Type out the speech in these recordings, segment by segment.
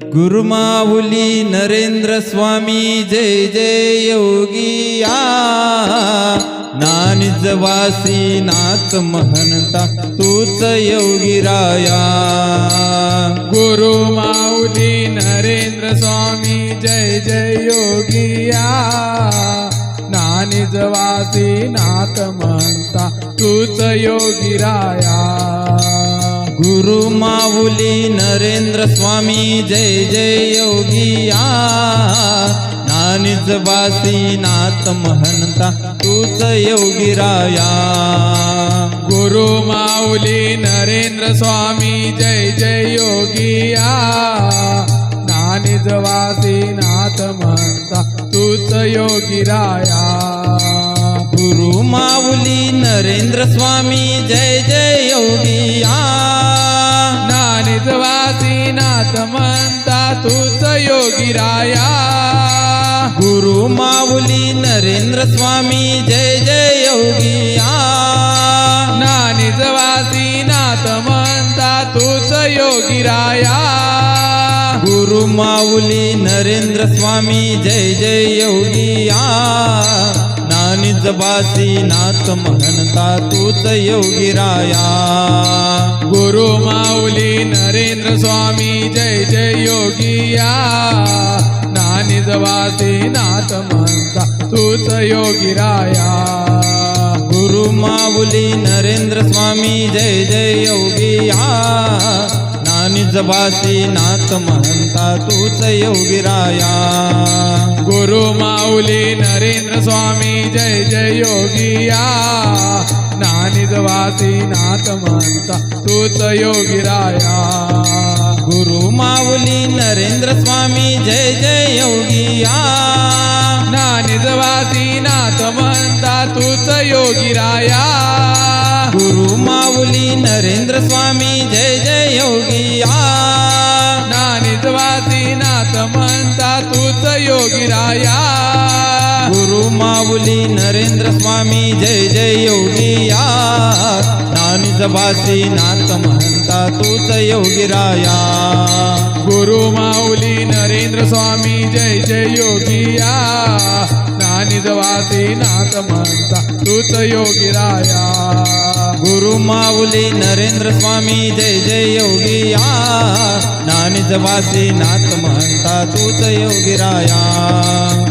गुरुमाऊली नरेंद्र स्वामी जय जय योगिया नानिज वासी नाथ महनता तूच योगी राया. गुरु माऊली नरेंद्र स्वामी जय जय योगिया नानिज वासी नाथ महनता तूच योगी राया. गुरु माऊली नरेंद्र स्वामी जय जय योगिया नानिज वासी नाथ महनता तूच योगी राया. गुरु माऊली नरेंद्र स्वामी जय जय योगिया नानिज वासी नाथ म्हणता तूच योगी राया. गुरु माऊली नरेंद्र स्वामी जय जय योगिया वासी नाथ म्हणता तूच योगी राया. गुरु माऊली नरेंद्र स्वामी जय जय योगिया नानिज वासी नाथ म्हणता तूच योगी राया. गुरु माऊली नरेंद्र स्वामी जय जय योगिया नानिज बासी नाथ महनता तूच योगी राया. गुरु माऊली स्वामी जय जय योगिया नानिज वासी नाथ म्हणता तूच योगी राया. गुरु माऊली नरेंद्र स्वामी जय जय योगिया बासी नाथ महंता तूच योगी राया. गुरु माऊली नरेंद्र स्वामी जय जय योगिया नानिज वासी नाथ म्हणता तूच योगी राया. गुरु माऊली नरेंद्र स्वामी जय जय योगिया नानिज वासी नाथ म्हणता तूच योगी राया गुरु माऊली नरेंद्र स्वामी जय जय योगिया नानिज वासी नाथ म्हणता तूच योगी राया गुरु माऊली नरेंद्र स्वामी जय जय योगिया नानिज बासी नाथ महंता तूच योगी राया. गुरु माऊली नरेंद्र स्वामी जय जय योगिया नानिज वासी नाथ म्हणता तूच योगी राया. गुरु माऊली नरेंद्र स्वामी जय जय योगिया नानिज वासी नाथ महंता तूच योगी राया.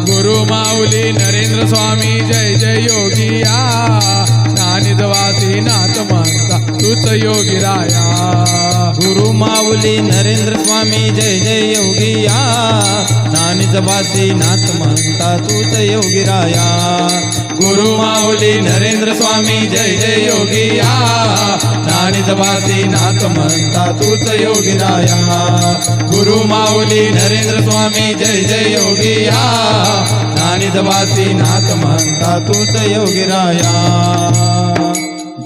गुरु माऊली नरेंद्र स्वामी जय जय योगिया नानिज वासी नाथ म्हणता तूच योगी राया. गुरु माऊली नरेंद्र स्वामी जय जय योगिया नानी जबासी नाथ म्हणता तूच योगी राया. गुरु माऊली नरेंद्र स्वामी जय जय योगिया नानी जबासी नाथ म्हणता तूच योगी राया. गुरु माऊली नरेंद्र स्वामी जय जय योगिया नानी जबासी नाथ म्हणता तूच योगी राया.